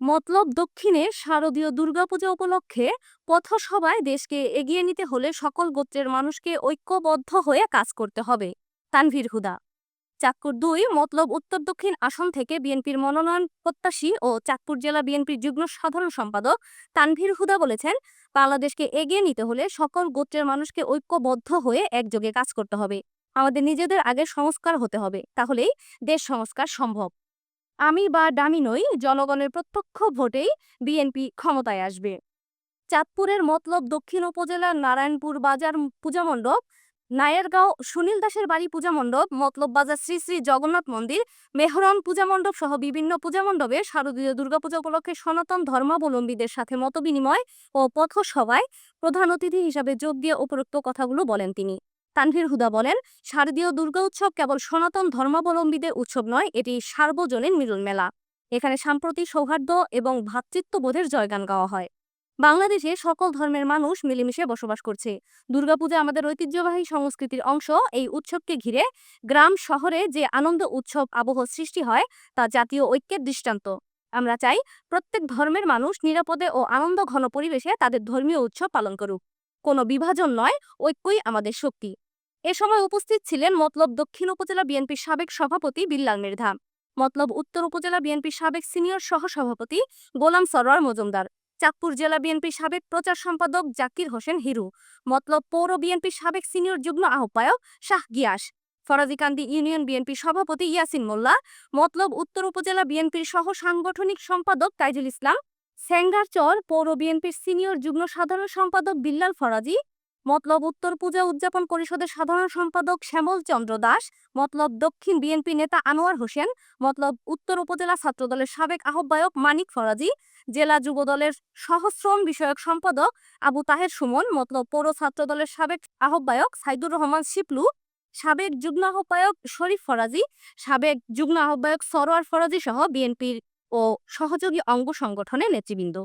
মতলব দক্ষিণে শারদীয় দুর্গাপূজা উপলক্ষে পথসভায় দেশকে এগিয়ে নিতে হলে সকল গোত্রের মানুষকে ঐক্যবদ্ধ হয়ে কাজ করতে হবে। তানভীর হুদা। চাঁদপুর দুই, মতলব উত্তর দক্ষিণ আসন থেকে বিএনপির মনোনয়ন প্রত্যাশী ও চাঁদপুর জেলা বিএনপির যুগ্ম সাধারণ সম্পাদক তানভীর হুদা বলেছেন, বাংলাদেশকে এগিয়ে নিতে হলে সকল গোত্রের মানুষকে ঐক্যবদ্ধ হয়ে একযোগে কাজ করতে হবে। আমাদের নিজেদের আগে সংস্কার হতে হবে, তাহলেই দেশ সংস্কার সম্ভব। আমি বা ডামি নই, জনগণের প্রত্যক্ষ ভোটেই বিএনপি ক্ষমতায় আসবে। চাঁদপুরের মতলব দক্ষিণ উপজেলার নারায়ণপুর বাজার পূজা মণ্ডপ, নায়েরগাঁও সুনীল দাসের বাড়ি পূজা মণ্ডপ, মতলব বাজার শ্রী শ্রী জগন্নাথ মন্দির মেহরম পূজা মণ্ডপ সহ বিভিন্ন পূজা মণ্ডপে শারদীয় দুর্গাপূজা উপলক্ষে সনাতন ধর্মাবলম্বীদের সাথে মতবিনিময় ও পথসভায় প্রধান অতিথি হিসাবে যোগ দিয়ে উপরোক্ত কথাগুলো বলেন তিনি। তানভীর হুদা বলেন, শারদীয় দুর্গা উৎসব কেবল সনাতন ধর্মাবলম্বীদের উৎসব নয়, এটি সার্বজনীন মিলন মেলা। এখানে সাম্প্রতিক সৌহার্দ্য এবং ভ্রাতৃত্ববোধের জয়গান গাওয়া হয়। বাংলাদেশে সকল ধর্মের মানুষ মিলেমিশে বসবাস করছে। দুর্গাপূজা আমাদের ঐতিহ্যবাহী সংস্কৃতির অংশ। এই উৎসবকে ঘিরে গ্রাম, শহরে যে আনন্দ উৎসব আবহ সৃষ্টি হয়, তা জাতীয় ঐক্যের দৃষ্টান্ত। আমরা চাই প্রত্যেক ধর্মের মানুষ নিরাপদে ও আনন্দ ঘন পরিবেশে তাদের ধর্মীয় উৎসব পালন করুক। কোনো বিভাজন নয়, ঐক্যই আমাদের শক্তি। এ সময় উপস্থিত ছিলেন মতলব দক্ষিণ উপজেলা বিএনপির সাবেক সভাপতি বিল্লাল মৃধা মতলব উত্তর উপজেলা বিএনপির সাবেক সিনিয়র সহসভাপতি গোলাম সরোয়ার মজুমদার, চাঁদপুর জেলা বিএনপির সাবেক প্রচার সম্পাদক জাকির হোসেন হিরু, মতলব পৌর বিএনপির সাবেক সিনিয়র যুগ্ম আহ্বায়ক শাহ গিয়াস ফরাজিকান্দি ইউনিয়ন বিএনপি সভাপতি ইয়াসিন মোল্লা, মতলব উত্তর উপজেলা বিএনপির সহ সাংগঠনিক সম্পাদক তাইজুল ইসলাম, স্যাঙ্গারচর পৌর বিএনপির সিনিয়র যুগ্ম সাধারণ সম্পাদক বিল্লাল ফরাজি মতলব উত্তর পূজা উদযাপন পরিষদের সাধারণ সম্পাদক শ্যামল চন্দ্র দাস, মতলব দক্ষিণ বিএনপি নেতা আনোয়ার হোসেন, মতলব উত্তর উপজেলা ছাত্রদলের সাবেক আহ্বায়ক মানিক ফরাজি, জেলা যুবদলের সহশ্রম বিষয়ক সম্পাদক আবু তাহের সুমন, মতলব পৌর ছাত্রদলের সাবেক আহ্বায়ক সাইদুর রহমান শিপলু, সাবেক যুগ্ম আহ্বায়ক শরীফ ফরাজি, সাবেক যুগ্ম আহ্বায়ক সরোয়ার ফরাজি সহ বিএনপির ও সহযোগী অঙ্গ সংগঠনের নেতৃবৃন্দ।